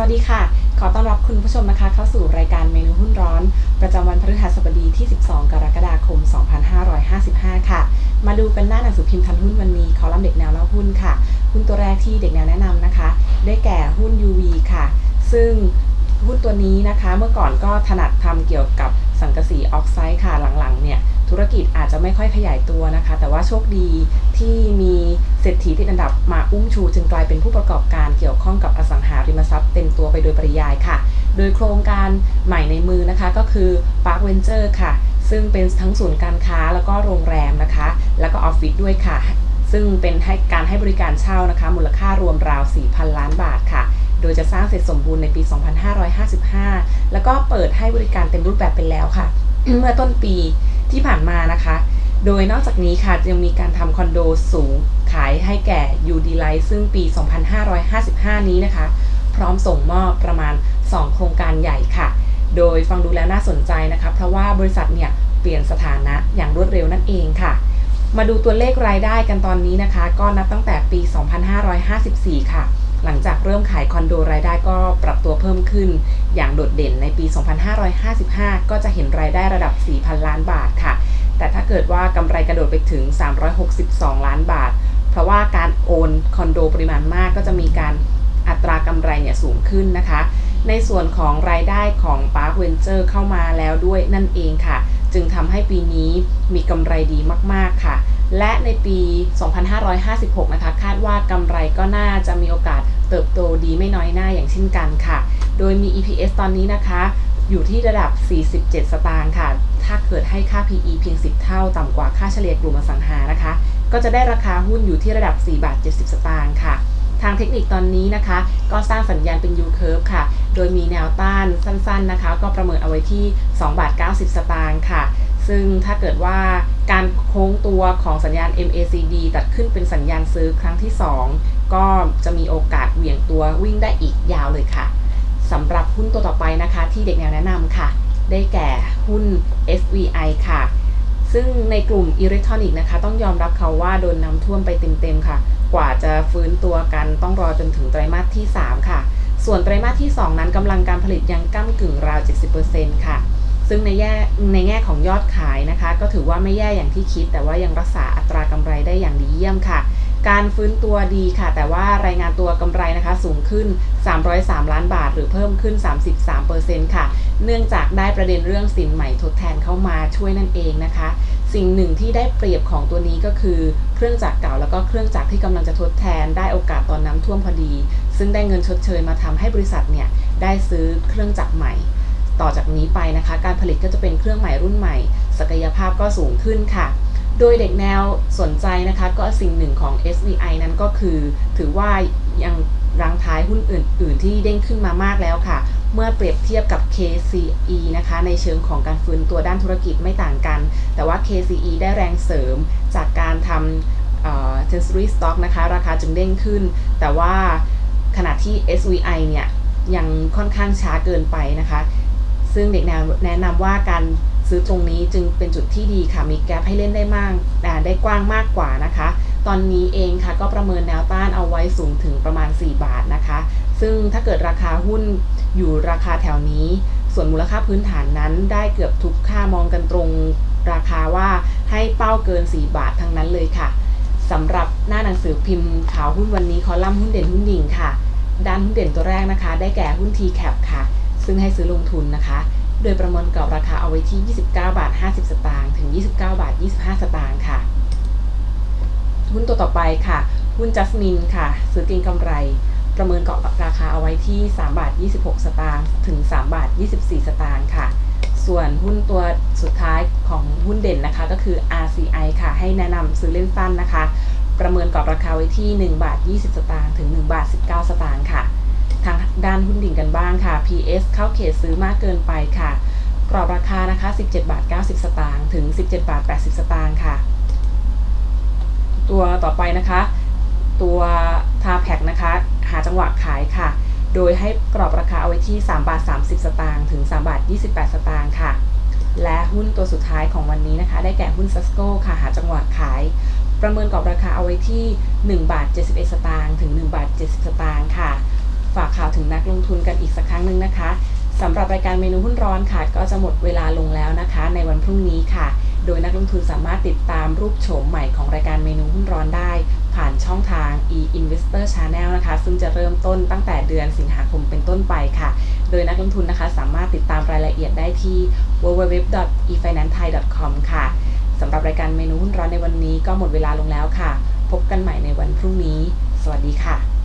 วัสดีค่ะ ขอต้อนรับคุณผู้ชมนะคะ เข้าสู่รายการเมนูหุ้นร้อน ประจำวันพฤหัสบดีที่ 12 กรกฎาคม 2555 ค่ะ มาดูกันหน้าหนังสือพิมพ์ทันหุ้นวันนี้คอลัมน์เด็กแนวเล่าหุ้นค่ะ หุ้นตัวแรกที่เด็กแนวแนะนำนะคะ ได้แก่หุ้น UV ค่ะ ซึ่งหุ้นตัวนี้นะคะเมื่อก่อนก็ถนัดทำเกี่ยวกับสังกะสีออกไซด์ค่ะหลังๆเนี่ยธุรกิจอาจจะไม่ค่อยขยายตัวนะคะ แต่ว่าโชคดีที่มีเศรษฐีติดอันดับมาอุ้มชู จึงกลายเป็นผู้ประกอบการเกี่ยวข้องกับอสัง มทรัพย์เต็มตัวไปโดยปริยายค่ะ โดยโครงการใหม่ในมือนะคะก็คือ Park Venture ค่ะ ซึ่งเป็นทั้งศูนย์การค้าแล้วก็โรงแรมนะคะ แล้วก็ออฟฟิศด้วยค่ะ ซึ่งเป็นให้การให้บริการเช่านะคะ มูลค่ารวมราว 4,000 ล้านบาทค่ะ โดยจะสร้างเสร็จสมบูรณ์ในปี 2555 แล้วก็เปิดให้บริการเต็มรูปแบบไปแล้วค่ะ เมื่อต้นปีที่ผ่านมานะคะโดยนอกจากนี้ค่ะยังมีการทำคอนโดสูงขายให้แก่ UD Light ซึ่งปี 2555 นี้นะคะ พร้อมส่งมอบประมาณ 2 โครงการใหญ่ค่ะ โดยฟังดูแล้วน่าสนใจนะคะ เพราะว่าบริษัทเนี่ยเปลี่ยนสถานะอย่างรวดเร็วนั่นเองค่ะ มาดูตัวเลขรายได้กันตอนนี้นะคะ ก็นับตั้งแต่ปี 2554 ค่ะ หลังจากเริ่มขายคอนโดรายได้ก็ปรับตัวเพิ่มขึ้น อย่างโดดเด่นในปี 2555 ก็จะเห็นรายได้ระดับ 4,000 ล้านบาทค่ะ แต่ถ้าเกิดว่ากำไรกระโดดไปถึง 362 ล้านบาท เพราะว่าการโอนคอนโดปริมาณมากก็จะมีการ อัตรากำไรเนี่ยสูงขึ้นนะคะ ในส่วนของรายได้ของ Park Venture เข้ามาแล้วด้วยนั่นเองค่ะ จึงทำให้ปีนี้มีกำไรดีมากๆค่ะ และในปี 2556 นะคะ คาดว่ากำไรก็น่าจะมีโอกาสเติบโตดีไม่น้อยหน้าอย่างเช่นกันค่ะ โดยมี EPS ตอนนี้นะคะอยู่ที่ระดับ 47 สตางค์ค่ะ ถ้าเกิดให้ค่า PE เพียง 10 เท่า ต่ำกว่าค่าเฉลี่ยกลุ่มอสังหานะคะ ก็จะได้ราคาหุ้นอยู่ที่ระดับ 4 บาท 70 สตางค์ค่ะ ทางเทคนิคตอนนี้นะคะ ก็สร้างสัญญาณเป็น U curve ค่ะ โดยมีแนวต้านสั้นๆนะคะ ก็ประเมินเอาไว้ที่2บาท90 สตางค์ค่ะ ซึ่งถ้าเกิดว่าการโค้งตัวของสัญญาณ MACD ตัดขึ้นเป็นสัญญาณซื้อครั้งที่ 2 ก็จะมีโอกาสเหวี่ยงตัววิ่งได้อีกยาวเลยค่ะสำหรับหุ้นตัวต่อไปนะคะ ที่เด็กแนวแนะนำค่ะ ได้แก่หุ้น SVI ค่ะ ซึ่งในกลุ่มอิเล็กทรอนิกส์นะคะ ต้องยอมรับเขาว่าโดนน้ำท่วมไปเต็มๆค่ะ กว่าจะฟื้นตัวกันต้องรอจนถึงไตรมาสที่ 3 ค่ะ ส่วนไตรมาสที่ 2 นั้นกำลังการผลิตยังก้ากึ่งราว 70%ค่ะ ซึ่งในแง่ในแง่ของยอดขายนะคะ ก็ถือว่าไม่แย่อย่างที่คิด แต่ว่ายังรักษาอัตรากำไรได้อย่างดีเยี่ยมค่ะ การฟื้นตัวดีค่ะ แต่ว่ารายงานตัวกำไรนะคะสูงขึ้น 303 ล้านบาท หรือเพิ่มขึ้น 33%ค่ะ เนื่องจากได้ประเด็นเรื่องสินใหม่ทดแทนเข้ามาช่วยนั่นเองนะคะ สิ่งหนึ่งที่ได้เปรียบของตัวนี้ก็คือ เครื่องจักรเก่าแล้วก็เครื่องจักรที่กำลังจะทดแทนได้โอกาสตอนน้ำท่วมพอดี ซึ่งได้เงินชดเชยมาทำให้บริษัทเนี่ยได้ซื้อเครื่องจักรใหม่ต่อจากนี้ไปนะคะ การผลิตก็จะเป็นเครื่องใหม่รุ่นใหม่ ศักยภาพก็สูงขึ้นค่ะ โดยเด็กแนวสนใจนะคะก็สิ่งหนึ่งของ SVI นั้นก็คือถือว่ายังรังท้ายหุ้นอื่น ๆ ที่เด้งขึ้นมามากแล้วค่ะ เมื่อเปรียบเทียบกับ KCE นะคะ ในเชิงของการฟื้นตัวด้านธุรกิจไม่ต่างกัน แต่ว่า KCE ได้แรงเสริมจากการทำเอ่อ treasury stock นะคะ ราคาจึงเด้งขึ้น แต่ว่าขณะที่ SVI เนี่ย ยังค่อนข้างช้าเกินไปนะคะ ซึ่งเด็กแนวแนะนำว่าการ ซื้อตรงนี้จึงเป็นจุดที่ดีค่ะมีแกลบให้เล่นได้มากอ่ได้กว้างมากกว่านะคะ ตอนนี้เองค่ะก็ประเมินแนวต้านเอาไว้สูงถึงประมาณ 4 บาทนะคะ ซึ่งถ้าเกิดราคาหุ้นอยู่ราคาแถวนี้ ส่วนมูลค่าพื้นฐานนั้นได้เกือบทุกค่ามองกันตรงราคาว่าให้เป้าเกิน 4 บาททั้งนั้นเลยค่ะสำหรับหน้าหนังสือพิมพ์ข่าวหุ้นวันนี้คอลัมน์หุ้นเด่นหุ้นดิ่งค่ะด้านหุ้นเด่นตัวแรกนะคะ ได้แก่หุ้น TCAP ค่ะ ซึ่งให้ซื้อลงทุนนะคะ โดยประเมินกรอบราคาเอาไว้ที่ 29 บาท 50 สตางค์ถึง 29 บาท 25 สตางค์ค่ะ หุ้นตัวต่อไปค่ะ หุ้นจัสมินค่ะ ซื้อเก็งกำไร ประเมินกรอบราคาเอาไว้ที่ 3 บาท 26 สตางค์ถึง 3 บาท 24 สตางค์ค่ะ ส่วนหุ้นตัวสุดท้ายของหุ้นเด่นนะคะ ก็คือ RCI ค่ะ ให้แนะนำซื้อเล่นสั้นนะคะ ประเมินกรอบราคาไว้ที่ 1 บาท 20 สตางค์ถึง 1 บาท 19 สตางค์ค่ะ ด้านหุ้นดิ่งกันบ้างค่ะ PS เข้าเขตซื้อมากเกินไปค่ะ กรอบราคานะคะ 17 บาท 90 สตางค์ถึง 17 บาท 80 สตางค์ค่ะ ตัวต่อไปนะคะ ตัวทาแพ็กนะคะ หาจังหวะขายค่ะ โดยให้กรอบราคาเอาไว้ที่ 3 บาท 30 สตางค์ถึง 3 บาท 28 สตางค์ค่ะ และหุ้นตัวสุดท้ายของวันนี้นะคะ ได้แก่หุ้นซัสโกค่ะ หาจังหวะขาย ประเมินกรอบราคาเอาไว้ที่ 1 บาท 71 สตางค์ถึง 1 บาท 70 สตางค์ค่ะ ถึงนักลงทุนกันอีกสักครั้งหนึ่งนะคะสำหรับรายการเมนูหุ้นร้อนค่ะ ก็จะหมดเวลาลงแล้วนะคะ ในวันพรุ่งนี้ค่ะ โดยนักลงทุนสามารถติดตามรูปโฉมใหม่ของรายการเมนูหุ้นร้อนได้ ผ่านช่องทาง e-investor channel นะคะ ซึ่งจะเริ่มต้นตั้งแต่เดือนสิงหาคมเป็นต้นไปค่ะ โดยนักลงทุนนะคะ สามารถติดตามรายละเอียดได้ที่ www.efinancethai.com ค่ะสำหรับรายการเมนูหุ้นร้อนในวันนี้ก็หมดเวลาลงแล้วค่ะ พบกันใหม่ในวันพรุ่งนี้ สวัสดีค่ะ